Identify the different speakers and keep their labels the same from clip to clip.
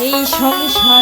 Speaker 1: এই সংসারে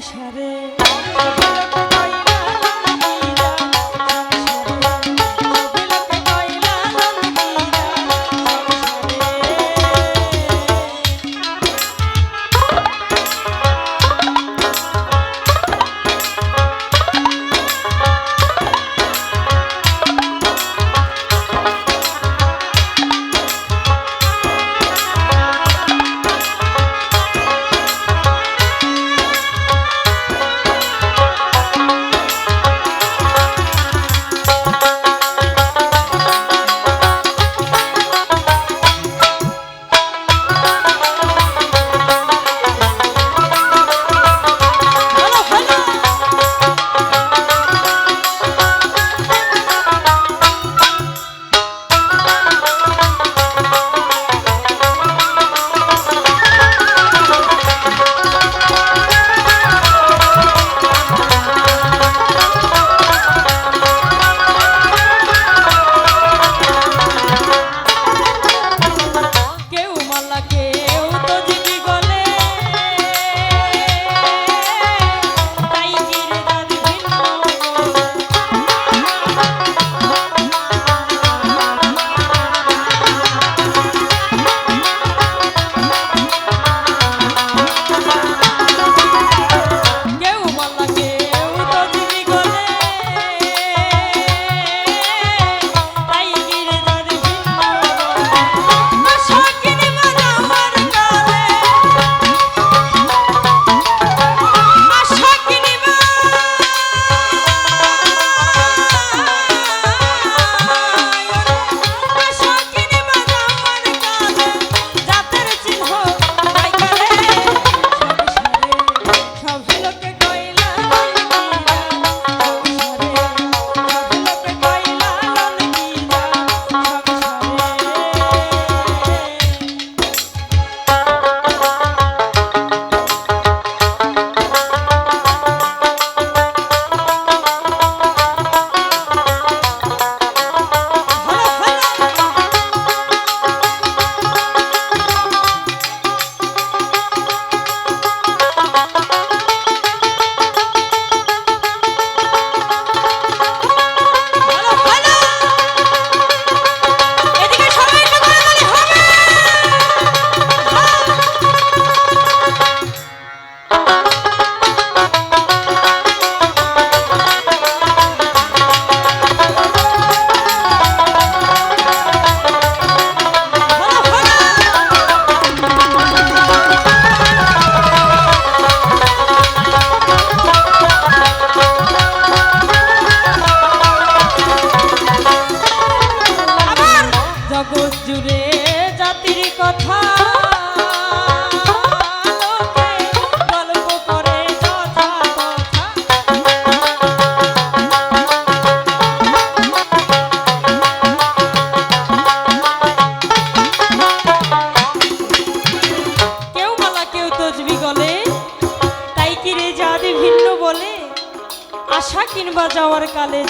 Speaker 1: সারে।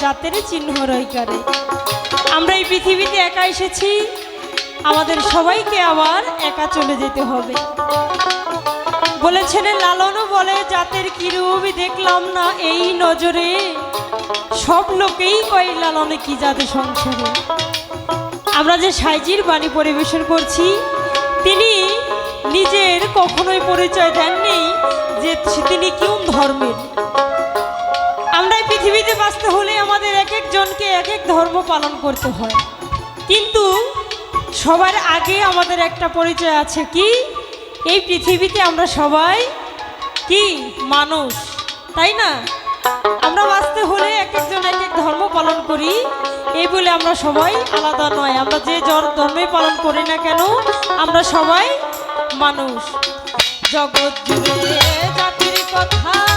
Speaker 1: জাতের চিহ্ন রইকারে। আমরা এই পৃথিবীতে একা এসেছি, আমাদের সবাইকে আবার একা চলে যেতে হবে। বলেছেন লালনও বলে, জাতের কিরূপ দেখলাম না এই নজরে। সব লোকেই কয়, লালনে কি জাতে সংসারে? আমরা যে সাইজির বাণী পরিবেশন করছি, তিনি নিজের কখনোই পরিচয় দেননি যে তিনি কোন ধর্মের। আমরা পৃথিবীতে বাঁচতে হলে আমাদের এক একজনকে এক এক ধর্ম পালন করতে হয়। কিন্তু সবার আগে আমাদের একটা পরিচয় আছে কি? এই পৃথিবীতে আমরা সবাই কি? মানুষ। তাই না? আমরা বাঁচতে হলে এক একজন এক এক ধর্ম পালন করি। এই বলে আমরা সবাই আলাদা নয়। আমরা যে জ্বর ধর্মে পালন করি না কেন, আমরা সবাই মানুষ। জগৎ জুড়ে জাতির কথা